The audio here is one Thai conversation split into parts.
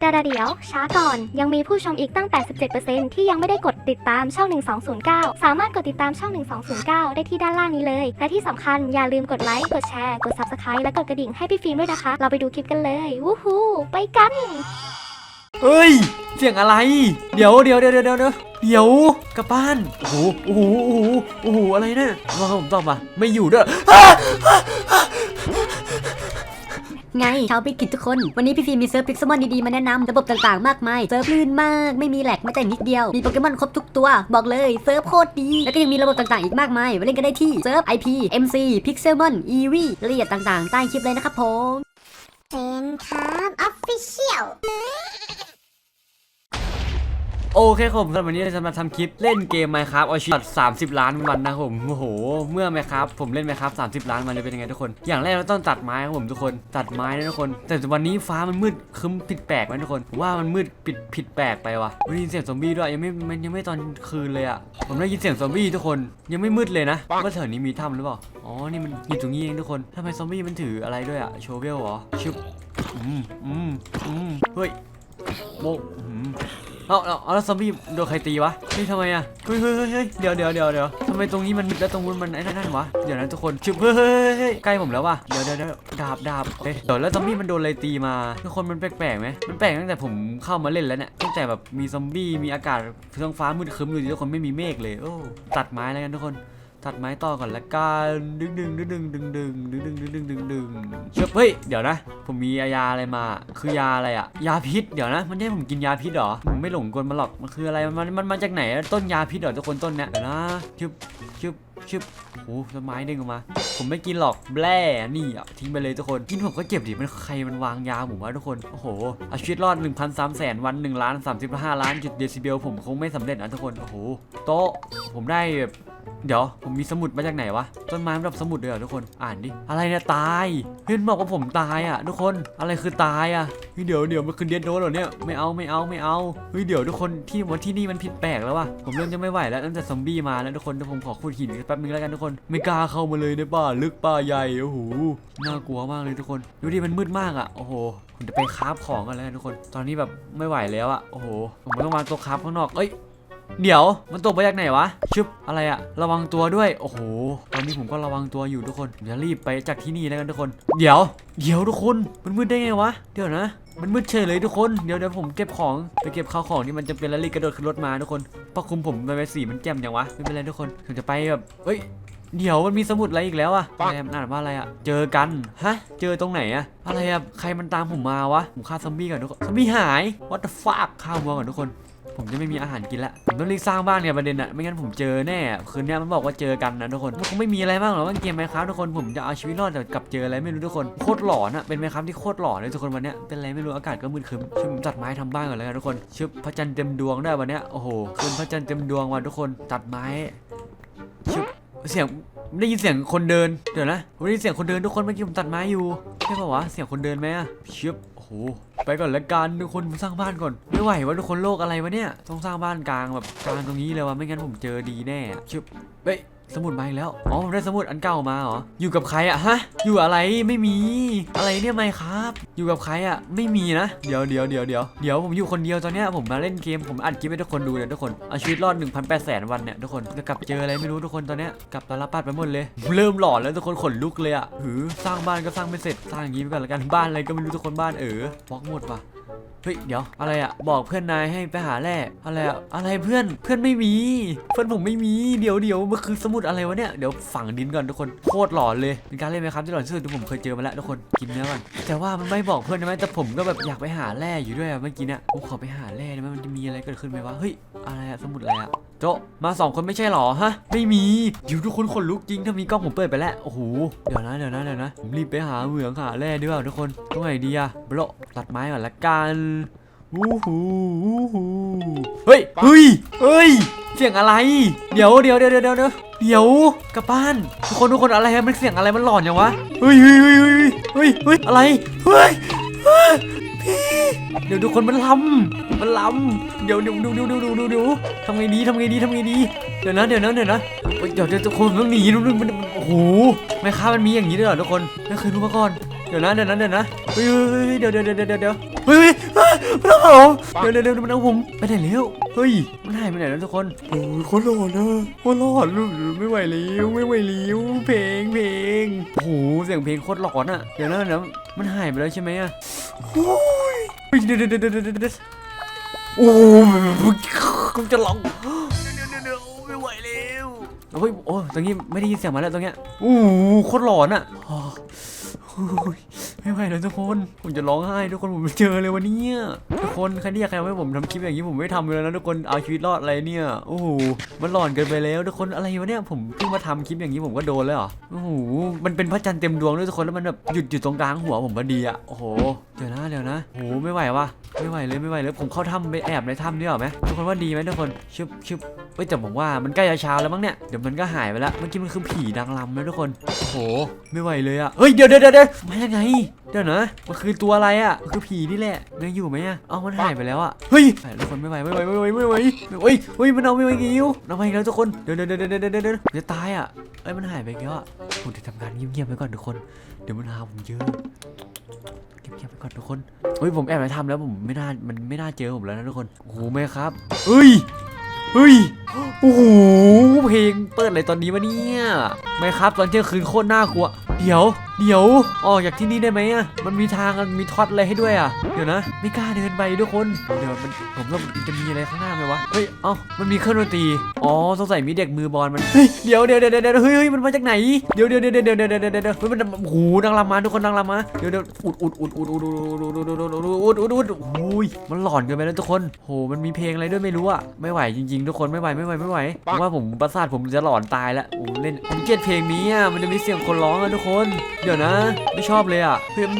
แต่เดี๋ยวช้าก่อนยังมีผู้ชมอีกตั้ง 87%ที่ยังไม่ได้กดติดตามช่อง 1209 สามารถกดติดตามช่อง 1209 ได้ที่ด้านล่างนี้เลย และที่สำคัญอย่าลืมกดไลค์ กดแชร์ กด Subscribe และกดกระดิ่งให้พี่ฟิล์มด้วยนะคะ เราไปดูคลิปกันเลย วู้ฮู้ไปกันเฮ้ย เสียงอะไรเดี๋ยวเดี๋ยวเดี๋ยวเดี๋ยวเดี๋ยวเดี๋ยวเดี๋ยวกลับบ้าน โอ้โห โอ้โห โอ้โห โอ้โห อะไรเนี่ยมาผมตอบมา ไม่อยู่ด้วยอ้า ไงชาวพิกิจทุกคน วันนี้พี่ฟิมมีเซิร์ฟพิกซ์มอนดีๆมาแนะนำระบบต่างๆมากมาย เซิร์ฟลื่นมาก ไม่มีแหลกแม้แต่นิดเดียว มีโปเกมอนครบทุกตัว บอกเลยเซิร์ฟโคตรดี แล้วก็ยังมีระบบต่างๆอีกมากมายเล่นกันได้ที่เซิร์ฟ IP MC Pixelmon EV รายละเอียดต่างๆ ใต้คลิปเลยนะครับผมเซนครับออฟฟิเชียล โอเคครับผมสำหรับวันนี้เราจะมาทำคลิปเล่นเกม Minecraft เอาชีวิต30 ล้านวันนะครับผมโอ้โห เมื่อ Minecraft ผมเล่น Minecraft 30 ล้านวันเลยเป็นยังไงทุกคน อย่างแรกเราต้องตัดไม้ครับผมทุกคน ตัดไม้นะทุกคน แต่วันนี้ฟ้ามันมืดครึ้มผิดแปลกไหมทุกคนผมว่ามันมืดผิดผิดแปลกไปว่ะได้ยินเสียงซอมบี้ด้วยยังไม่มันยังไม่ตอนคืนเลยอะผมได้ยินเสียงซอมบี้ทุกคนยังไม่มืดเลยนะว่าแถวนี้มีถ้ำหรือเปล่าอ๋อนี่มันอยู่ตรงนี้เองทุกคนทำไมซอมบี้มันถืออะไรด้วยอะโชเวลเหรอชึบอืมอืมอืมเฮ้ยโมอืม เอาเอาเอาแล้วซอมบี้โดนใครตีวะเฮ้ยทำไมอะเฮ้ยเฮ้ยเฮ้ยเฮ้ยเดี๋ยวเดี๋ยวเดี๋ยวเดี๋ยวทำไมตรงนี้มันแล้วตรงนู้นมันไอ้นั่นวะเดี๋ยวนะทุกคนชิบเฮ้ยเฮ้ยเฮ้ยเฮ้ยใกล้ผมแล้ววะเดี๋ยวเดี๋ยวเดี๋ยวดาบดาบเฮ้ยเดี๋ยวแล้วซอมบี้มันโดนอะไรตีมาทุกคนมันแปลกๆไหมมันแปลกตั้งแต่ผมเข้ามาเล่นแล้วเนี่ยตั้งแต่แบบมีซอมบี้มีอากาศท้องฟ้ามืดครึ้มอยู่ดีทุกคนไม่มีเมฆเลยโอ้ตัดไม้แล้วกันทุกคน ตัดไม้ต่อก่อนละกันดึงดึงดึงดึงดึงดึงดึงดึงดึงดึงดึงดึงเชบเฮ้ยเดี๋ยวนะ ผมมียาอะไรมา คือยาอะไรอะยาพิษเดี๋ยวนะ มันให้ผมกินยาพิษเหรอผมไม่หลงกลมาหรอกมันคืออะไรมันมันมาจากไหนต้นยาพิษเหรอทุกคนต้นเนี้ยเดี๋ยวนะชึบชึบชึบโอ้ต้นไม้ดึงออกมา ผมไม่กินหรอกแบร่นี่อะทิ้งไปเลยทุกคนกินผมก็เจ็บดิมันใครมันวางยาผมวะทุกคนโอ้โหเอาชีวิตรอด1 0 0 3แสนวัน1ล้าน35ล้านจุดเดซิเบลผมคงไม่สำเร็จนะทุกคนโอ้โหโต๊ะผมได้แบบ เดี๋ยวผมมีสมุดมาจากไหนวะต้นไม้มันแบบสมุดเลยเหรอทุกคนอ่านดิอะไรเนี่ยตายเพื่อนบอกว่าผมตายอะ ทุกคนอะไรคือตายอะเฮ้ยเดี๋ยวเดี๋ยวมันคือเดียดโนเหรอเนี่ยไม่เอาไม่เอาไม่เอาเฮ้ยเดี๋ยวทุกคนที่วันที่นี่มันผิดแปลกแล้วว่ะผมเริ่มจะไม่ไหวแล้วตั้งแต่ซอมบี้มาแล้วทุกคนเดี๋ยวผมขอขุดหินแป๊บนึงแล้วกันทุกคน ไม่กล้าเข้ามาเลยในป่าลึกป่าใหญ่โอ้โหน่ากลัวมากเลยทุกคนดูดิมันมืดมากอะโอ้โหผมจะไปคราฟของกันแล้วทุกคน ตอนนี้แบบไม่ไหวแล้วอะโอ้โหผมต้องวางตัวคราฟข้างนอกเอ้ย เดี๋ยวมันตกมาจากไหนวะชึบอะไรอะระวังตัวด้วยโอ้โหตอนนี้ผมก็ระวังตัวอยู่ทุกคนผมจะรีบไปจากที่นี่แล้วกันทุกคน เดี๋ยว เดี๋ยวทุกคนมันมืดได้ไงวะเดี๋ยวนะมันมืดเฉยเลยทุกคน เดี๋ยวเดี๋ยวผมเก็บของไปเก็บข้าวของที่มันจะเป็นแล้วรีบกระโดดขึ้นรถมาทุกคนปะคุมผมไปไปสีมันแจ่มอย่างวะไม่เป็นไรทุกคนผมจะไปแบบเฮ้ยเดี๋ยวมันมีสมุดอะไรอีกแล้วอะอะไรมันอ่านว่าอะไรอะเจอกันฮะ เจอตรงไหนอะอะไรอะใครมันตามผมมาวะผมฆ่าซอมบี้ก่อนทุกคนซอมบี้หาย what the fuck ฆ่าวัวก่อนทุกคน ผมจะไม่มีอาหารกินละผมต้องรีบสร้างบ้านเนี่ยประเด็นอะไม่งั้นผมเจอแน่คืนนี้มันบอกว่าเจอกันนะทุกคนมันคงไม่มีอะไรมากหรอกว่าเกมไมครับทุกคนผมจะเอาชีวิตรอดแต่กลับเจออะไรไม่รู้ทุกคนโคตรหลอนอะเป็นไมครับที่โคตรหลอนเลยทุกคนวันนี้เป็นอะไรไม่รู้อากาศก็มืดครึ้มช่วยผมตัดไม้ทำบ้านก่อนเลยทุกคนชึบพระจันทร์เต็มดวงได้วันนี้โอ้โหคืนพระจันทร์เต็มดวงวันทุกคนตัดไม้ชึบเสียงได้ยินเสียงคนเดินเดี๋ยวนะผมได้ยินเสียงคนเดินทุกคนเมื่อกี้ผมตัดไม้อยู่ใช่ป่าวะเสียงคนเดินไหมอะชึบโอ้โห ไปก่อนละกันทุกคนผมสร้างบ้านก่อนไม่ไหวว่าทุกคนโลกอะไรวะเนี่ยต้องสร้างบ้านกลางแบบกลางตรงนี้เลยวะไม่งั้นผมเจอดีแน่ชึบเฮ้ย สมุดมาอีกแล้ว อ๋อผมได้สมุดอันเก่ามาเหรอ อยู่กับใครอะฮะ อยู่อะไรไม่มี อะไรเนี่ยไม่ครับ อยู่กับใครอะไม่มีนะ เดี๋ยวเดี๋ยวเดี๋ยวเดี๋ยวเดี๋ยวผมอยู่คนเดียวตอนเนี้ยผมมาเล่นเกมผมอัดคลิปให้ทุกคนดูเนี่ยทุกคนเอาชีวิตรอด 1,800แสนวันเนี่ยทุกคนจะกลับเจออะไรไม่รู้ทุกคนตอนเนี้ยกลับตาลปัดไปหมดเลย เริ่มหลอนแล้วทุกคนขนลุกเลยอะหือสร้างบ้านก็สร้างไม่เสร็จ สร้างอย่างนี้ไปก่อนละกันบ้านอะไรก็ไม่รู้ทุกคนบ้านเออบล็อกหมดว่ะ เฮ้ยเดี๋ยวอะไรอะบอกเพื่อนนายให้ไปหาแร่อะไรอะอะไรเพื่อนเพื่อนไม่มี เพื่อนผมไม่มีเดี๋ยวเดี๋ยวมันคือสมุดอะไรวะเนี่ยเดี๋ยวฝังดินก่อนทุกคนโคตรหลอนเลยเป็นการเล่นไหมครับที่หลอนที่สุดที่ผมเคยเจอมาแล้วทุกคนกินเนื้อก่อนแต่ว่ามันไม่บอกเพื่อนใช่ไหมแต่ผมก็แบบอยากไปหาแร่อยู่ด้วยอะเมื่อกี้เนี่ยผมขอไปหาแร่ได้ไหมมันจะมีอะไรเกิดขึ้นไหมวะเฮ้ยอะไรอะสมุดอะไรอะโจะมาสองคนไม่ใช่หรอฮะ ไม่มีอยู่ทุกคนขนลุกจริงถ้ามีกล้องผมเปิดไปแล้ว โอ้โห เดี๋ยวนะเดี๋ยวนะเดี๋ยวนะ ผมรีบไปหาเหมืองหาแร่ดีกว่าทุกคนตรงไหนดีอะโบลตัดไม้ก่อนละกันวู้ฮูวู้ฮูเฮ้ยเฮ้ยเฮ้ย เสียงอะไร เดี๋ยวเดี๋ยวเดี๋ยวเดี๋ยวเดี๋ยวเดี๋ยวเดี๋ยวกลับบ้าน ทุกคนทุกคนอะไรอะมันเสียงอะไรมันหลอนอย่างวะ เฮ้ยเฮ้ยเฮ้ยเฮ้ยเฮ้ยเฮ้ยอะไร เฮ้ย เดี๋ยวทุกคนมันลำมันลำเดี๋ยวเดี๋ยวดูดูดูดูดูดูทำไงดีทำไงดีทำไงดี เดี๋ยวนะเดี๋ยวนะเดี๋ยวนะเดี๋ยวเดี๋ยวทุกคนต้องหนีมันมันมันโอ้โหไม่ค้ามันมีอย่างนี้ด้วยเหรอทุกคนไม่เคยรู้มาก่อนเดี๋ยวนะเดี๋ยวนะเดี๋ยวนะเฮ้ยเดี๋ยวเดี๋ยวเดี๋ยวเดี๋ยวเดี๋ย วเฮ้ยเฮ้ยเดี๋ยวเดี๋ยวเดี๋ยวมันเอาผมไปไหนแล้วเฮ้ยมันหายไปไหนแล้วทุกคนโอ้ยคนหลอนนะคนหลอนไม่ไหวแล้วไม่ไหวแล้วเพลงเพลงโอ้โหเสียงเพลงโคตรหลอนอะเดี๋ยวนะเดี๋ยวมันหายไปแล้วใช่ไหมอะโอ้ยเดี๋ยวเดี๋ยวเดี๋ยวเดี๋ยวเดี๋ยวโอ้ยกูจะร้องเดี๋ยวเดี๋ยวเดี๋ยวไม่ไหวแล้วเฮ้ยโอ้ตรงนี้ไม่ได้ยินเสียงมาแล้วตรงเนี้ยโอ้โหโคตรหลอนอะโอ้ย ไม่ไหวแล้วทุกคนผมจะร้องไห้ทุกคนผมเจอเลยวันนี้ทุกคนใครที่อยากให้ผมทำคลิปอย่างนี้ผมไม่ทำเลยนะทุกคนเอาชีวิตรอดอะไรเนี่ยโอ้โหมันหลอนเกินไปแล้วทุกคนอะไรวะเนี่ยผมเพิ่งมาทำคลิปอย่างนี้ผมก็โดนแล้วเหรอโอ้โหมันเป็นพระจันทร์เต็มดวงด้วยทุกคนแล้วมันแบบหยุดอยู่ตรงกลางหัวผมพอดีอะโอ้โหเดี๋ยวนะเดี๋ยวนะโอ้โหไม่ไหววะไม่ไหวเลยไม่ไหวเลยผมเข้าถ้ำไปแอบในถ้ำดีกว่าไหมทุกคนว่าดีไหมทุกคนชึบชึบเอ้ยแต่ผมว่ามันใกล้จะเช้าแล้วมั้งเนี่ยเดี๋ยวมันก็หายไปแล้วเมื่อกี้มันคือผีนางรำนะทุกคนโอ้โหไม่ไหวเลยอะเฮ้ยเดี๋ยวเดี๋ยวเดี๋ยวเดี๋ยวมายังไงเดี๋ยวนะมันคือตัวอะไรอะมันคือผีนี่แหละยังอยู่ไหมอะเอ้ามันหายไปแล้วอะเฮ้ยไปทุกคนไม่ไหวไม่ไหวไม่ไหวไม่ไหวเฮ้ยเฮ้ยมันเอาไม่ไหวกิ้วเอาไปอีกแล้วทุกคนเดี๋ยวเดี๋ยวเดี๋ยวเดี๋ยวเดี๋ยวเดี๋ยวจะตายอะเอ้ยมันหายไปอีกแล้วอะผมจะทำงานเงียบๆไปก่อนทุกคน เดี๋ยวมันหาผมเจอเงียบๆไปก่อนทุกคนเฮ้ยผมแอบไปทำแล้วผมไม่น่ามันไม่น่าเจอผมแล้วนะทุกคนโอ้โหแม่ครับเฮ้ยเฮ้ยโอ้โหเพลงเปิดอะไรตอนนี้วะเนี่ยไม่ครับตอนเที่ยงคืนโคตรน่ากลัว เดี๋ยว เดี๋ยวออกจากที่นี่ได้ไหมอะมันมีทางมันมีท็อตอะไรให้ด้วยอะเดี๋ยวนะ ไม่กล้าเดินไปทุกคน เดี๋ยวมันผมว่ามันจะมีอะไรข้างหน้าไหมวะ เฮ้ย เอ้า มันมีเครื่องดนตรี อ๋อ สงสัยมีเด็กมือบอลมัน เฮ้ย เดี๋ยวเดี๋ยวเดี๋ยวเดี๋ยวเฮ้ยเฮ้ยมันมาจากไหน เดี๋ยวเดี๋ยวเดี๋ยวเดี๋ยวเดี๋ยวเดี๋ยวเดี๋ยวเดี๋ยวเฮ้ยมันโอ้โหนางรำมาทุกคนนางรำมาเดี๋ยวเดี๋ยวอุดอุดอุดอุดอุดอุดอุดอุดอุดอุดอุดอุดอุดอุดอุดโอ้ย มันหลอนเกินไปแล้วทุกคนโห มันมีเพลงอะไรด้วยไม่รู้อะไม่ไหวจริง ๆ ทุกคนไม่ไหวไม่ไหวไม่ไหวผมว่าผมประสาทผมจะหลอนตายแล้วโอ้เล่นผมเกลียดเพลงนี้อะมันจะมีเสียงคนร้องอะทุกคนเดี๋ยวนะ ไม่ชอบเลยอะเพลง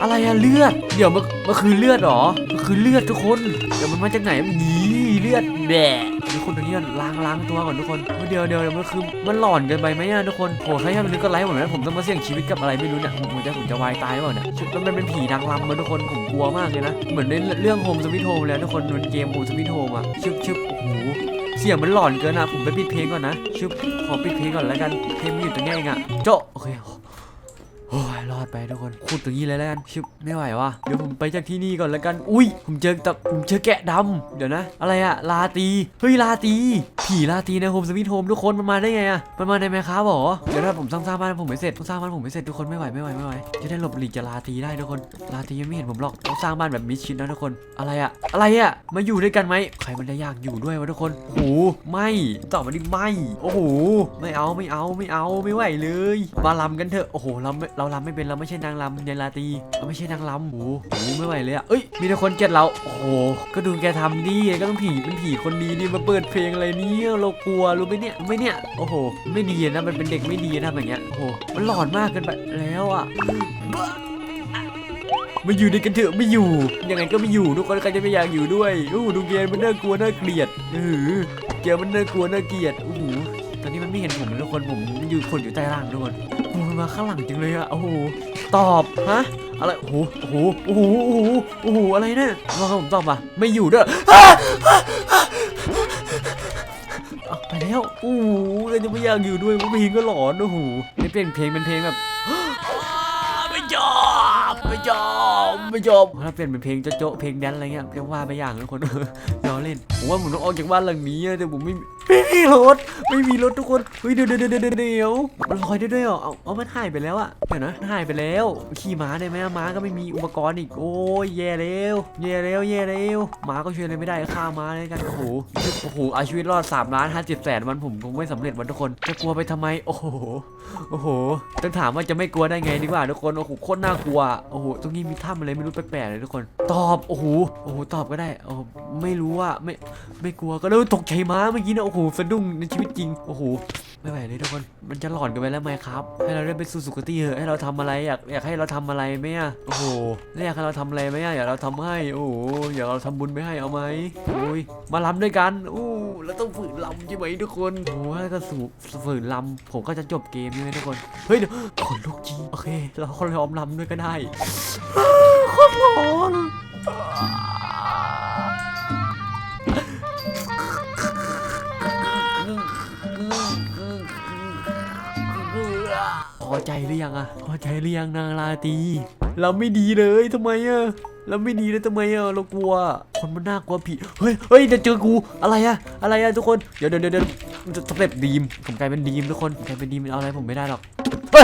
อะไรอะเลือด เดี๋ยวมันมันคือเลือดเหรอมันคือเลือดทุกคน เดี๋ยวมันมาจากไหนมันหนีเลือดแบะทุกคนตรงนี้ก่อนล้างล้างตัวก่อนทุกคนเดี๋ยวเดี๋ยวเดี๋ยวมันคือมันหลอนเกินไปไหมอะทุกคนโหใครทำนึกก็ไลฟ์ผมนะผมต้องมาเสี่ยงชีวิตกับอะไรไม่รู้เนี่ยผมจะผมจะวายตายหรือเปล่าเนี่ยชุดมันเป็นผีนางรำมาทุกคนผมกลัวมากเลยนะเหมือนในเรื่องโฮมสวิตโฮมแล้วทุกคนมันเกมโฮมสวิตโฮมอะชึบชึบโอ้โหเสียงมันหลอนเกินอะผมไปปิดเพลงก่อนนะชึบขอปิดเพลงก่อนแล้วกันเพลงมันอยู่ตรงนี้เองอะโจะโอเค ดไปทุกคนขุดตรงนี้เลยแล้วกันชิบไม่ไหววะเดี๋ยวผมไปจากที่นี่ก่อนแล้วกัน อุ้ยผมเจอแต่ผมเจอแกะดำเดี๋ยวนะ อะไรอะลาตีเฮ้ยลาตี ผีลาตีในโฮมสวิตโฮมทุกคนมันมาได้ไงอะมันมาในแมคคาบหรอ เดี๋ยวถ้าผมสร้างสร้างบ้านผมไม่เสร็จต้องสร้างบ้านผมไม่เสร็จทุกคนไม่ไหวไม่ไหวไม่ไหวจะได้หลบหลีกจากลาตีได้ทุกคนลาตียังไม่เห็นผมหรอกต้องสร้างบ้านแบบมิดชิดนะทุกคนอะไรอะอะไรอะมาอยู่ด้วยกันไหมใครมันจะอยากอยู่ด้วยวะทุกคนโอ้โหไม่ตอบมาดิไม่โอ้โหไม่เอาไม่เอาไม่เอาไม่ไหวเลย มาลำกันเถอะโอ้โหเราไม่เราลำไม่เป็นเราไม่ใช่นางลำในลาตีเราไม่ใช่นางลำโอ้โหโอ้โหไม่ไหวเลยอะเอ้ยมีแต่คนเกลียดเราโอ้โหก็ดูแกทำดิก็ต้องผีเป็นผีคนดีนี่มาเปิดเพลงอะไรเนี่ยเรากลัวรู้ไหมเนี่ยรู้ไหมเนี่ยโอ้โห ไม่ดีนะมันเป็นเด็กไม่ดีนะแบบเนี้ยโอ้โหมันหลอนมากเกินไปแล้วอะมาอยู่ในกันเถอะไม่อยู่ยังไงก็ไม่อยู่ทุกคนใครจะไม่อยากอยู่ด้วยโอ้ดูเกมมันน่ากลัวน่าเกลียดเออเกมมันน่ากลัวน่าเกลียดโอ้โหตอนนี้มันไม่เห็นผมทุกคนผมอยู่คนอยู่ใต้ร่างทุกคนโอ้มันมาข้างหลังจังเลยอะโอ้โหตอบฮะอะไรโอ้โหโอ้โหโอ้โหโอ้โหอะไรเนี่ยว่าผมตอบมาไม่อยู่ด้วย แล้วโอ้โหเราจะไม่อยากอยู่ด้วยเพราะเพลงก็หลอนโอ้โหนี่เปลี่ยนเพลงเป็นเพลงแบบไม่ ยอมไม่ยอมไม่ยอมถ้าเปลี่ยนเป็นเพลงโจ๊ะเพลงแดนอะไรเงี้ยเรียกว่าไปอย่างทุกคนล้อเล่นผมว่าผมต้องออกจากบ้านหลังนี้แต่ผมไม่ไม่มีรถไม่มีรถทุกคนเฮ้ยเดี๋ยวเดี๋ยวเดี๋ยวเดี๋ยวมันลอยได้ด้วยเหรอเอาเอามันหายไปแล้วอะเดี๋ยวนะหายไปแล้วขี่ม้าได้ไหมม้าก็ไม่มีอุปกรณ์อีกโอ้ยแย่แล้วแย่แล้วแย่แล้วม้าก็ช่วยอะไรไม่ได้ฆ่าม้าเลยกันโอ้โหโอ้โหเอาชีวิตรอด3ล้านห้าเจ็ดแสนวันผมคงไม่สำเร็จวันทุกคนจะกลัวไปทำไมโอ้โหโอ้โหต้องถามว่าจะไม่กลัวได้ไงดีกว่าทุกคนโอ้โหโคตรน่ากลัวโอ้โหตรงนี้มีถ้ำอะไรไม่รู้แปลกๆเลยทุกคน ตอบโอ้โหโอ้โหตอบก็ได้โอ้ไม่รู้ว่าไม่ไม่กลัวก็เลยตกใจม้าเมื่อกี้นะโอ้โหสะดุ้งในชีวิตจริงโอ้โหไม่ไหวเลยทุกคนมันจะหลอนกันไปแล้วไหมครับ ให้เราได้ไปสู่สุคติเถอะให้เราทำอะไรอยากอยากให้เราทำอะไรไหมอะโอ้โหแล้วอยากให้เราทำอะไรไหมอะอยากเราทำให้โอ้โหอยากเราทำบุญไม่ให้เอาไหมโอ้ยมาลำด้วยกันอู้แล้วต้องฝืนลำใช่ไหมทุกคนโอ้โหถ้าก็สูฝืนลำผมก็จะจบเกมใช่ไหมทุกคนเฮ้ยเดี๋ยวขนลุกจริงโอเคเราคนยอมลำด้วยก็ได้โคตรร้อนพอใจหรือยังอะพอใจหรือยังนางลาตรีเราไม่ดีเลยทำไมอะแล้วไม่ดีเลยทำไมอะเรากลัว คนมันน่ากลัวผีเฮ้ยเฮ้ยจะเจอกูอะไรอะอะไรอะทุกคนเดี๋ยวเดี๋ยวเดี๋ยวเดี๋ยวจะสเต็ปดีมผมกลายเป็นดีมทุกคนกลายเป็นดีมเอาอะไรผมไม่ได้หรอกเฮ้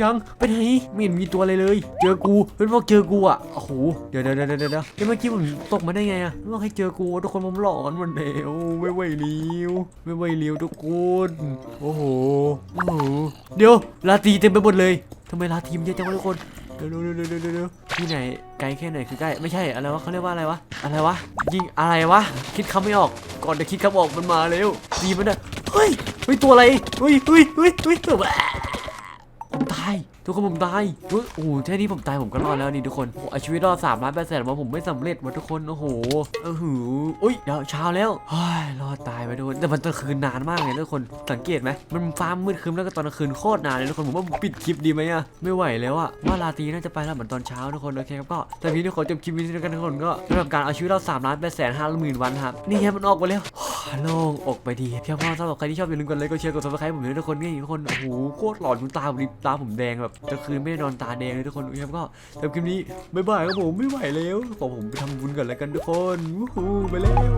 ยังไปไหนไม่เห็นมีตัวอะไรเลย เจอกูเพื่อนบอกเจอกูอะโอ้โหเดี๋ยวเดี๋ยวเดี๋ยวเดี๋ยวเดี๋ยวเมื่อกี้ผมตกมาได้ไงอะเมื่อให้เจอกูทุกคนผมหลอนมดแล้วไม่ไหวเลี้ยวไม่ไหวเลี้ยวทุกคนโอ้โหโอ้โหเดี๋ยวลาตีเต็มไปหมดเลยทำไมลาทีมเยอะจังวะทุกคนเดี๋ยวเดี๋ยวเดี๋ยวเดี๋ยวเดี๋ยวที่ไหนไกลแค่ไหนคือใกล้ไม่ใช่อะไรวะเขาเรียกว่าอะไรวะอะไรวะยิงอะไรวะคิดคำไม่ออกก่อนจะคิดคำออกมันมาเร็วดีมันอะเฮ้ยเฮ้ยตัวอะไรเฮ้ยเฮ้ยเฮ้ยเฮ้ย ตัว ทุกคนผมตายเฮ้ยโอ้โหแค่นี้ผมตายผมก็รอดแล้วนี่ทุกคนโอ้เอาชีวิตรอดสามล้านแปดแสนมาผมไม่สำเร็จวะทุกคนโอ้โหเออหืออุ้ยเดี๋ยวเช้าแล้วเฮ้ยรอดตายไปทุกคนแต่มันตอนคืนนานมากเลยทุกคนสังเกตไหมมันฟ้ามืดครึ้มแล้วก็ตอนกลางคืนโคตรนานเลยทุกคนผมว่าปิดคลิปดีไหมอะไม่ไหวแล้วอะว่าลาตรีน่าจะไปแล้วเหมือนตอนเช้าทุกคนโอเคครับก็แต่พี่ทุกคนจบคลิปนี้ด้วยกันทุกคนก็สำหรับการเอาชีวิตเราสามล้านแปดแสนห้าหมื่นวันครับนี่ครับมันออกมาแล้วโล่งอกไปดีเพียงพอสำหรับใครที่ชอบอย่าลืมกดไลค์กดแชร์กดซับสไครต์ผมด้วยทุกคนนี่ทุกคนโอ้โหโคตรหลอนคุณตาผมตาผมแดงแบบกลางคืนไม่ได้นอนตาแดงเลยทุกคนครับก็สำหรับคลิปนี้บ๊ายบายครับผมไม่ไหวแล้วขอผมไปทำบุญก่อนแล้วกันทุกคนวู้ฮู้ไปแล้ว